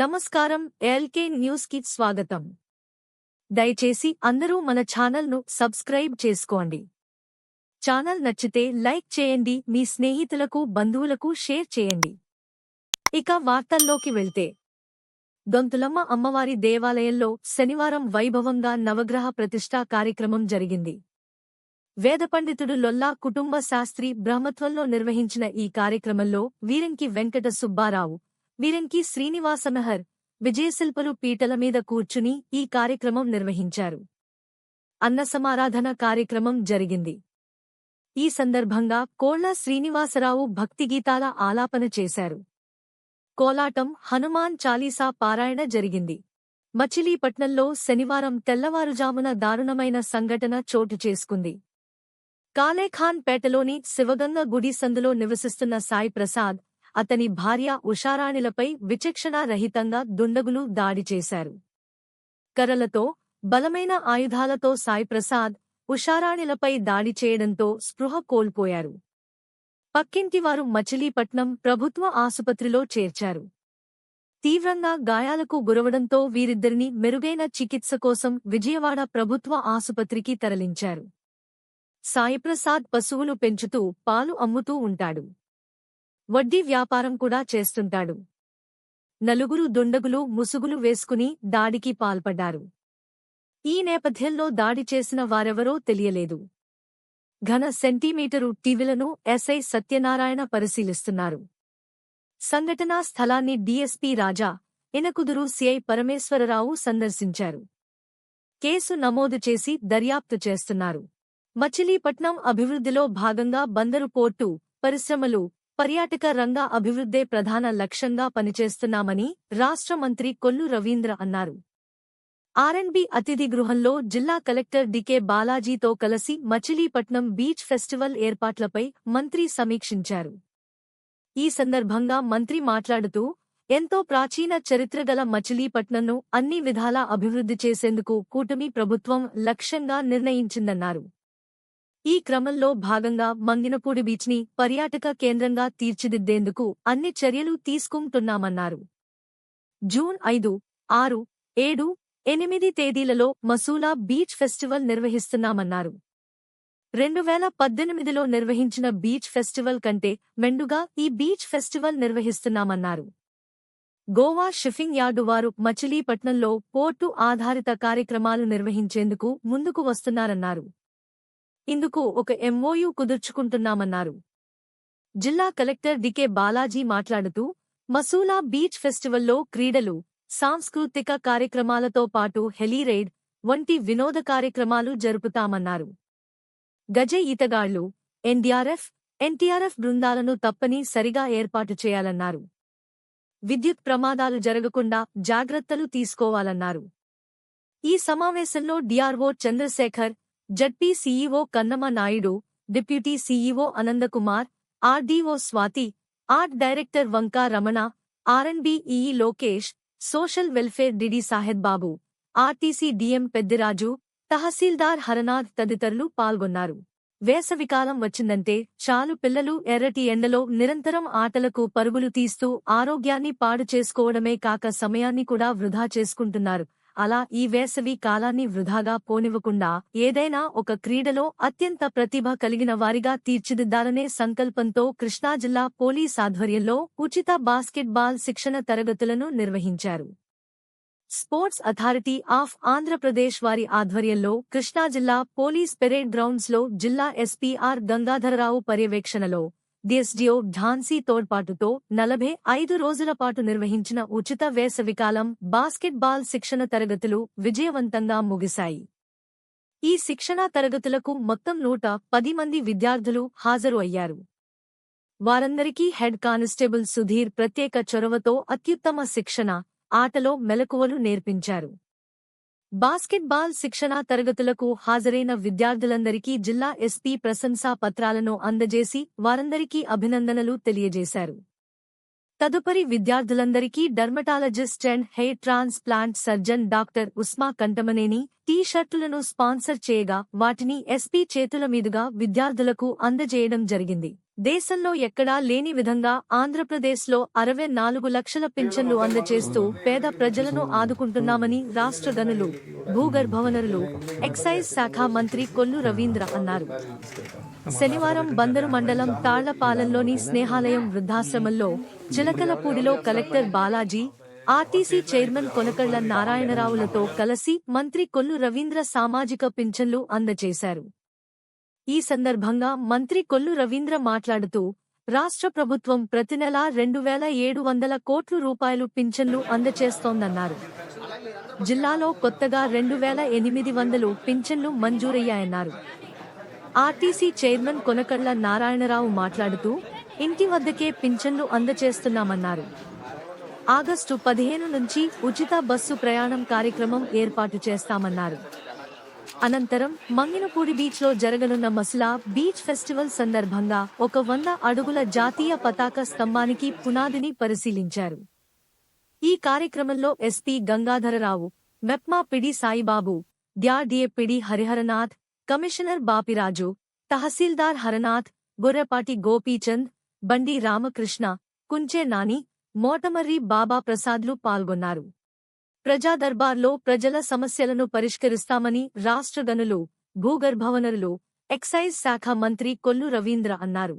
నమస్కారం ఎల్కే న్యూస్కి స్వాగతం. దయచేసి అందరూ మన ఛానల్ను సబ్స్క్రైబ్ చేసుకోండి. ఛానల్ నచ్చితే లైక్ చేయండి మీ స్నేహితులకు బంధువులకు షేర్ చేయండి. ఇక వార్తల్లోకి వెళ్తే. గొంతులమ్మ అమ్మవారి దేవాలయంలో శనివారం వైభవంగా నవగ్రహ ప్రతిష్టా కార్యక్రమం జరిగింది. వేద పండితుడు లొల్లా కుటుంబ శాస్త్రి బ్రహ్మత్వంలో నిర్వహించిన ఈ కార్యక్రమంలో వీరంకి వెంకట సుబ్బారావు వీరంకి శ్రీనివాసనహర్ విజయశిల్పలు పీటల మీద కూర్చుని ఈ కార్యక్రమం నిర్వహించారు. అన్నసమారాధన కార్యక్రమం జరిగింది. ఈ సందర్భంగా కోళ్ళ శ్రీనివాసరావు భక్తిగీతాల ఆలాపన చేశారు. కోలాటం హనుమాన్ చాలీసా పారాయణ జరిగింది. మచిలీపట్నంలో శనివారం తెల్లవారుజామున దారుణమైన సంఘటన చోటు చేసుకుంది. కాలేఖాన్ పేటలోని శివగంగ గుడి సందులో నివసిస్తున్న సాయి ప్రసాద్ అతని భార్య ఉషారాణిలపై విచక్షణారహితంగా దుండగులు దాడి చేశారు. కర్రలతో బలమైన ఆయుధాలతో సాయిప్రసాద్ ఉషారాణిలపై దాడి చేయడంతో స్పృహ కోల్పోయారు. పక్కింటివారు మచిలీపట్నం ప్రభుత్వ ఆసుపత్రిలో చేర్చారు. తీవ్రంగా గాయాలకు గురవడంతో వీరిద్దరిని మెరుగైన చికిత్స కోసం విజయవాడ ప్రభుత్వ ఆసుపత్రికి తరలించారు. సాయిప్రసాద్ పశువులు పెంచుతూ పాలు అమ్ముతూ ఉంటాడు. వడ్డీ వ్యాపారం కూడా చేస్తుంటాడు. నలుగురు దుండగులు ముసుగులు వేసుకుని దాడికి పాల్పడ్డారు. ఈ నేపథ్యంలో దాడి చేసిన వారెవరో తెలియలేదు. ఘన సెంటీమీటరు టీవీలను ఎస్ఐ సత్యనారాయణ పరిశీలిస్తున్నారు. సంఘటనా స్థలాన్ని డీఎస్పీ రాజా ఇనకుదురు సిఐ పరమేశ్వరరావు సందర్శించారు. కేసు నమోదు చేసి దర్యాప్తు చేస్తున్నారు. మచిలీపట్నం అభివృద్ధిలో భాగంగా బందరు పోర్టు పరిశ్రమలు పర్యాటక రంగ అభివృద్ధే ప్రధాన లక్ష్యంగా పనిచేస్తున్నామని రాష్ట్ర మంత్రి కొల్లు రవీంద్ర అన్నారు. ఆర్ఎన్బి అతిథి గృహంలో జిల్లా కలెక్టర్ డికే బాలాజీతో కలిసి మచిలీపట్నం బీచ్ ఫెస్టివల్ ఏర్పాట్లపై మంత్రి సమీక్షించారు. ఈ సందర్భంగా మంత్రి మాట్లాడుతూ ఎంతో ప్రాచీన చరిత్రగల మచిలీపట్నంను అన్ని విధాలా అభివృద్ధి చేసేందుకు కూటమి ప్రభుత్వం లక్ష్యంగా నిర్ణయించిందన్నారు. ఈ క్రమంలో భాగంగా మంగినపూడి బీచ్ని పర్యాటక కేంద్రంగా తీర్చిదిద్దేందుకు అన్ని చర్యలు తీసుకుంటున్నామన్నారు. జూన్ ఐదు ఆరు ఏడు ఎనిమిది తేదీలలో మసూలా బీచ్ ఫెస్టివల్ నిర్వహిస్తున్నామన్నారు. రెండు వేల పద్దెనిమిదిలో నిర్వహించిన బీచ్ ఫెస్టివల్ కంటే మెండుగా ఈ బీచ్ ఫెస్టివల్ నిర్వహిస్తున్నామన్నారు. గోవా షిఫింగ్ యార్డు వారు మచిలీపట్నంలో పోర్టు ఆధారిత కార్యక్రమాలు నిర్వహించేందుకు ముందుకు వస్తున్నారన్నారు. ఇందుకు ఒక ఎంఓయూ కుదుర్చుకుంటున్నామన్నారు. జిల్లా కలెక్టర్ డికే బాలాజీ మాట్లాడుతూ మసూలా బీచ్ ఫెస్టివల్లో క్రీడలు సాంస్కృతిక కార్యక్రమాలతో పాటు హెలీరైడ్ వంటి వినోద కార్యక్రమాలు జరుపుతామన్నారు. గజ ఈతగాళ్ళు ఎన్డీఆర్ఎఫ్ ఎన్టీఆర్ఎఫ్ బృందాలను తప్పని సరిగా ఏర్పాటు చేయాలన్నారు. విద్యుత్ ప్రమాదాలు జరగకుండా జాగ్రత్తలు తీసుకోవాలన్నారు. ఈ సమావేశంలో DRO Chandrasekhar ZP CEO Kannama Naidu deputy CEO Anandakumar RDO Swathi art director Vanka Ramana RNBE Lokesh social welfare DD Sahed Babu RTC DM Peddiraju తహసీల్దార్ హరనాథ్ తదితరులు పాల్గొన్నారు. వేసవికాలం వచ్చిందంటే చాలు పిల్లలు ఎర్రటి ఎండలో నిరంతరం ఆటలకు పరుగులు తీస్తూ ఆరోగ్యాన్ని పాడు చేసుకోవడమే కాక సమయాన్ని కూడా వృధా చేసుకుంటున్నారు. అలా ఈ వేసవి కాలాన్ని వృధాగా పోనివ్వకుండా ఏదైనా ఒక క్రీడలో అత్యంత ప్రతిభ కలిగిన వారిగా తీర్చిదిద్దాలనే సంకల్పంతో కృష్ణా జిల్లా పోలీస్ ఆధ్వర్యంలో ఉచిత బాస్కెట్బాల్ శిక్షణ తరగతులను నిర్వహించారు. స్పోర్ట్స్ అథారిటీ ఆఫ్ ఆంధ్రప్రదేశ్ వారి ఆధ్వర్యంలో కృష్ణా జిల్లా పోలీస్ పెరేడ్ గ్రౌండ్స్లో జిల్లా ఎస్పీఆర్ గంగాధరరావు పర్యవేక్షణలో డిఎస్డిఓ ఝాన్సీ తోడ్పాటుతో నలభై ఐదు రోజుల పాటు నిర్వహించిన ఉచిత వేసవికాలం బాస్కెట్బాల్ శిక్షణ తరగతులు విజయవంతంగా ముగిశాయి. ఈ శిక్షణా తరగతులకు మొత్తం నూట పది మంది విద్యార్థులు హాజరు అయ్యారు. వారందరికీ హెడ్ కానిస్టేబుల్ సుధీర్ ప్రత్యేక చొరవతో అత్యుత్తమ శిక్షణ ఆటలో మెలకువలు నేర్పించారు. బాస్కెట్బాల్ శిక్షణా తరగతులకు హాజరైన విద్యార్థులందరికీ జిల్లా ఎస్పీ ప్రశంసా పత్రాలను అందజేసి వారందరికీ అభినందనలు తెలియజేశారు. తదుపరి విద్యార్థులందరికీ dermatologist and hair transplant surgeon doctor Usma Kantamaneni T షర్టులను sponsor చేయగా వాటిని ఎస్పీ చేతుల మీదుగా విద్యార్థులకు అందజేయడం జరిగింది. దేశంలో ఎక్కడా లేని విధంగా ఆంధ్రప్రదేశ్లో అరవై నాలుగు లక్షల పింఛన్లు అందజేస్తూ పేద ప్రజలను ఆదుకుంటున్నామని రాష్ట్ర గనులు భూగర్భవనరులు ఎక్సైజ్ శాఖ మంత్రి కొల్లు రవీంద్ర అన్నారు. శనివారం బందరు మండలం తాళ్ళపాలెంలోని స్నేహాలయం వృద్ధాశ్రమంలో చిలకలపూడిలో collector Balaji RTC chairman Konakalla నారాయణరావులతో కలిసి మంత్రి కొల్లు రవీంద్ర సామాజిక పింఛన్లు అందజేశారు. ఈ సందర్భంగా మంత్రి కొల్లు రవీంద్ర మాట్లాడుతూ రాష్ట్ర ప్రభుత్వం ప్రతి నెలా రెండు వేల ఏడు వందల కోట్ల రూపాయలు పింఛన్లు అందజేస్తోందన్నారు. జిల్లాలో కొత్తగా రెండు వేల ఎనిమిది వందలు పింఛన్లు మంజూరయ్యాయన్నారు. ఆర్టీసీ చైర్మన్ కొనకళ్ళ నారాయణరావు మాట్లాడుతూ ఇంటి వద్దకే పింఛన్లు అందజేస్తున్నామన్నారు. ఆగస్టు పదిహేను నుంచి ఉచిత బస్సు ప్రయాణం కార్యక్రమం ఏర్పాటు చేస్తామన్నారు. అనంతరం మంగినపూడి బీచ్లో జరగనున్న మసులా బీచ్ ఫెస్టివల్ సందర్భంగా ఒక వంద అడుగుల జాతీయ పతాక స్తంభానికి పునాదిని పరిశీలించారు. ఈ కార్యక్రమంలో SP Gangadhararao MEPMA PD Saibaba డ్యాడిఏ PD Hariharanath commissioner Bapiraju తహసీల్దార్ హరనాథ్ గొర్రెపాటి గోపీచంద్ బండి రామకృష్ణ కుంచే నాని మోటమర్రి బాబా ప్రసాద్లు పాల్గొన్నారు. ప్రజా దర్బార్లో ప్రజల సమస్యలను పరిష్కరిస్తామని రాష్ట్ర గనులు భూగర్భవనరులు ఎక్సైజ్ శాఖ మంత్రి కొల్లు రవీంద్ర అన్నారు.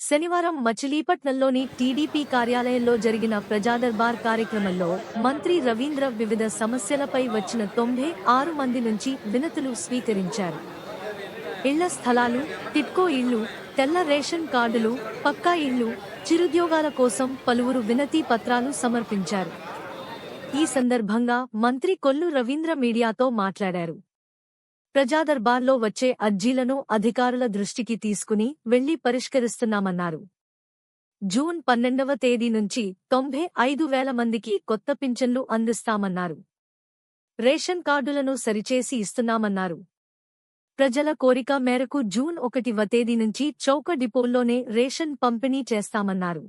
శనివారం మచిలీపట్నంలోని టీడీపీ కార్యాలయంలో జరిగిన ప్రజాదర్బార్ కార్యక్రమంలో మంత్రి రవీంద్ర వివిధ సమస్యలపై వచ్చిన తొంభై ఆరు మంది నుంచి వినతులు స్వీకరించారు. ఇళ్ళ స్థలాలు టిట్కో ఇళ్ళు తెల్ల రేషన్ కార్డులు పక్కా ఇళ్ళు చిరుద్యోగాల కోసం పలువురు వినతి పత్రాలు సమర్పించారు. ఈ సందర్భంగా మంత్రి కొల్లు రవీంద్ర మీడియాతో మాట్లాడారు. ప్రజాదర్బార్లో వచ్చే అర్జీలను అధికారుల దృష్టికి తీసుకుని వెళ్ళి పరిష్కరిస్తున్నామన్నారు. జూన్ పన్నెండవ తేదీ నుంచి తొంభై ఐదు వేల మందికి కొత్త పింఛన్లు అందిస్తామన్నారు. రేషన్ కార్డులను సరిచేసి ఇస్తున్నామన్నారు. ప్రజల కోరిక మేరకు జూన్ ఒకటివ తేదీ నుంచి చౌక డిపోల్లోనే రేషన్ పంపిణీ చేస్తామన్నారు.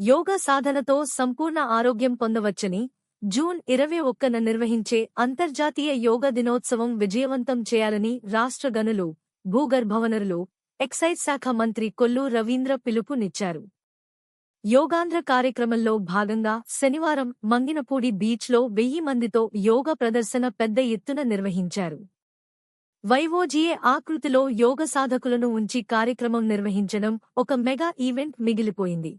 యోగ సాధనతో సంపూర్ణ ఆరోగ్యం పొందవచ్చని జూన్ ఇరవై ఒక్కన నిర్వహించే అంతర్జాతీయ యోగ దినోత్సవం విజయవంతం చేయాలని రాష్ట్ర గనులు భూగర్భవనరులు ఎక్సైజ్ శాఖ మంత్రి కొల్లు రవీంద్ర పిలుపునిచ్చారు. యోగాంధ్ర కార్యక్రమంలో భాగంగా శనివారం మంగినపూడి బీచ్లో వెయ్యి మందితో యోగ ప్రదర్శన పెద్ద ఎత్తున నిర్వహించారు. వైవోజీఏ ఆకృతిలో యోగ సాధకులను ఉంచి కార్యక్రమం నిర్వహించడం ఒక మెగా ఈవెంట్ మిగిలిపోయింది.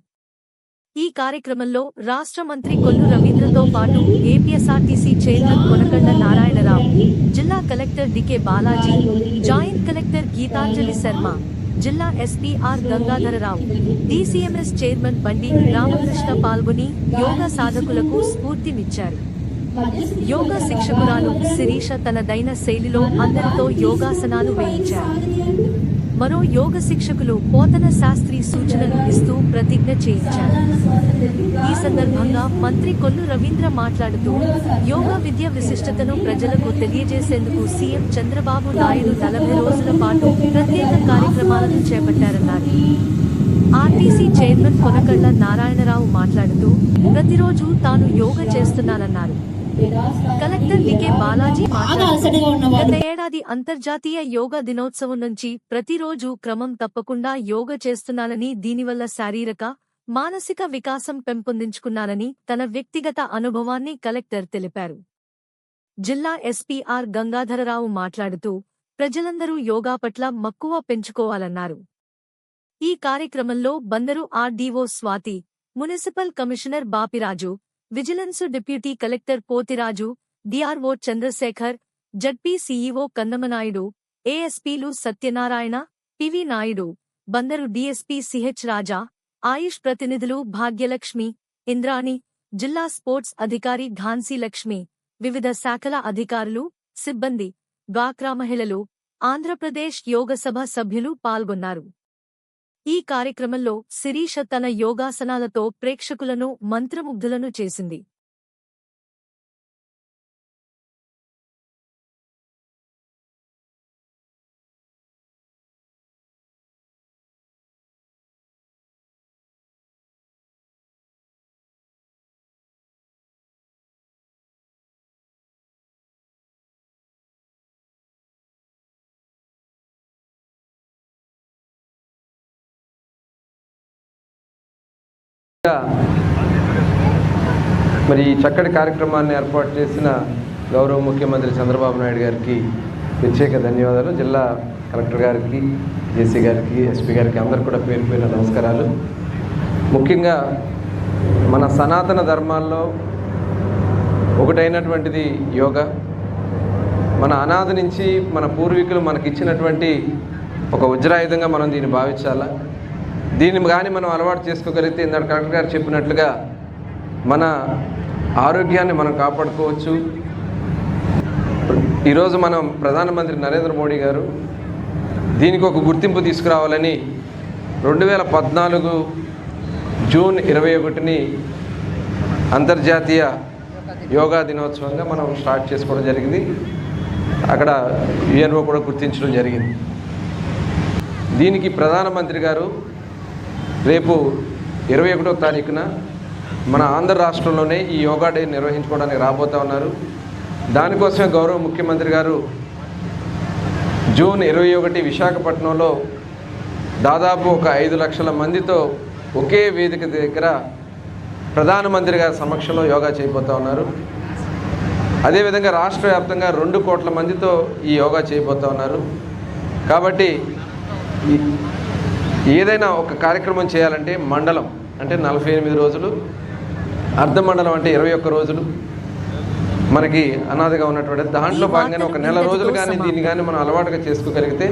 ఈ కార్యక్రమంలో రాష్ట్ర మంత్రి కొల్లు రవీంద్రతో పాటు ఏపీఎస్ఆర్టీసీ చైర్మన్ కొనకండ నారాయణరావు జిల్లా collector DK Balaji joint collector Geethanjali Sharma జిల్లా SP R Gangadhararao. DCMS chairman Bandi Ramakrishna పాల్గొని యోగా సాధకులకు స్ఫూర్తినిచ్చారు. యోగా శిక్షకురాలు శిరీష తనదైన శైలిలో అందరితో యోగాసనాలు వేయించారు. మరో యోగ శిక్షకులు పోతన శాస్త్రి సూచనలు ఇస్తూ ప్రతిజ్ఞ చేయించారు. ఈ సందర్భంగా మంత్రి కొల్లు రవీంద్ర మాట్లాడుతూ యోగ విద్య విశిష్టతను ప్రజలకు తెలియజేసేందుకు సీఎం చంద్రబాబు నాయుడు నలభై రోజుల పాటు ప్రత్యేక కార్యక్రమాలను చేపట్టారన్నారు. ఆర్టీసీ చైర్మన్ కొనకళ్ళ నారాయణరావు మాట్లాడుతూ ప్రతిరోజు తాను యోగ చేస్తున్నానన్నారు. కలెక్టర్ డికే బాలాజీ గత ఏడాది అంతర్జాతీయ యోగా దినోత్సవం నుంచి ప్రతిరోజు క్రమం తప్పకుండా యోగా చేస్తున్నానని దీనివల్ల శారీరక మానసిక వికాసం పెంపొందించుకున్నానని తన వ్యక్తిగత అనుభవాన్ని కలెక్టర్ తెలిపారు. జిల్లా ఎస్పీ ఆర్ గంగాధరరావు మాట్లాడుతూ ప్రజలందరూ యోగా పట్ల మక్కువ పెంచుకోవాలన్నారు. ఈ కార్యక్రమంలో Bandaru RDO Swathi municipal commissioner Bapiraju vigilance deputy collector Pothiraju DRO Chandrasekhar ZP CEO Kandamanaidu ఏఎస్పీలు Satyanarayana PV Naidu Bandaru DSP CH Raja AYUSH ప్రతినిధులు భాగ్యలక్ష్మి ఇంద్రాణి జిల్లా స్పోర్ట్స్ అధికారి ఘాన్సీ లక్ష్మి వివిధ శాఖల అధికారులు సిబ్బంది డ్వాక్రా మహిళలు ఆంధ్రప్రదేశ్ యోగసభ సభ్యులు పాల్గొన్నారు. ఈ కార్యక్రమంలో శిరీష తన యోగాసనాలతో ప్రేక్షకులను మంత్రముగ్ధులను చేసింది. మరి ఈ చక్కటి కార్యక్రమాన్ని ఏర్పాటు చేసిన గౌరవ ముఖ్యమంత్రి చంద్రబాబు నాయుడు గారికి ప్రత్యేక ధన్యవాదాలు. జిల్లా కలెక్టర్ గారికి జేసీ గారికి ఎస్పీ గారికి అందరు కూడా పేరు పేరు నమస్కారాలు. ముఖ్యంగా మన సనాతన ధర్మాల్లో ఒకటైనటువంటిది యోగా. మన అనాథ నుంచి మన పూర్వీకులు మనకిచ్చినటువంటి ఒక వజ్రాయుధంగా మనం దీన్ని భావించాలా? దీన్ని కానీ మనం అలవాటు చేసుకోగలిగితే ఇందాక కలెక్టర్ గారు చెప్పినట్లుగా మన ఆరోగ్యాన్ని మనం కాపాడుకోవచ్చు. ఈరోజు మనం ప్రధానమంత్రి నరేంద్ర మోడీ గారు దీనికి ఒక గుర్తింపు తీసుకురావాలని రెండు వేల పద్నాలుగు జూన్ ఇరవై ఒకటిని అంతర్జాతీయ యోగా దినోత్సవంగా మనం స్టార్ట్ చేసుకోవడం జరిగింది. అక్కడ యుఎన్ఓ కూడా గుర్తించడం జరిగింది. దీనికి ప్రధానమంత్రి గారు రేపు ఇరవై ఒకటో తారీఖున మన ఆంధ్ర రాష్ట్రంలోనే ఈ యోగా డే నిర్వహించుకోవడానికి రాబోతా ఉన్నారు. దానికోసమే గౌరవ ముఖ్యమంత్రి గారు జూన్ ఇరవై ఒకటి విశాఖపట్నంలో దాదాపు ఒక ఐదు లక్షల మందితో ఒకే వేదిక దగ్గర ప్రధానమంత్రి గారి సమక్షంలో యోగా చేయబోతా ఉన్నారు. అదేవిధంగా రాష్ట్ర వ్యాప్తంగా రెండు కోట్ల మందితో ఈ యోగా చేయబోతా ఉన్నారు. కాబట్టి ఈ- ఏదైనా ఒక కార్యక్రమం చేయాలంటే మండలం అంటే నలభై ఎనిమిది రోజులు అర్ధ మండలం అంటే ఇరవై ఒక్క రోజులు. మనకి అనాథగా ఉన్నటువంటి దాంట్లో భాగంగానే ఒక నెల రోజులు కానీ దీన్ని కానీ మనం అలవాటుగా చేసుకోగలిగితే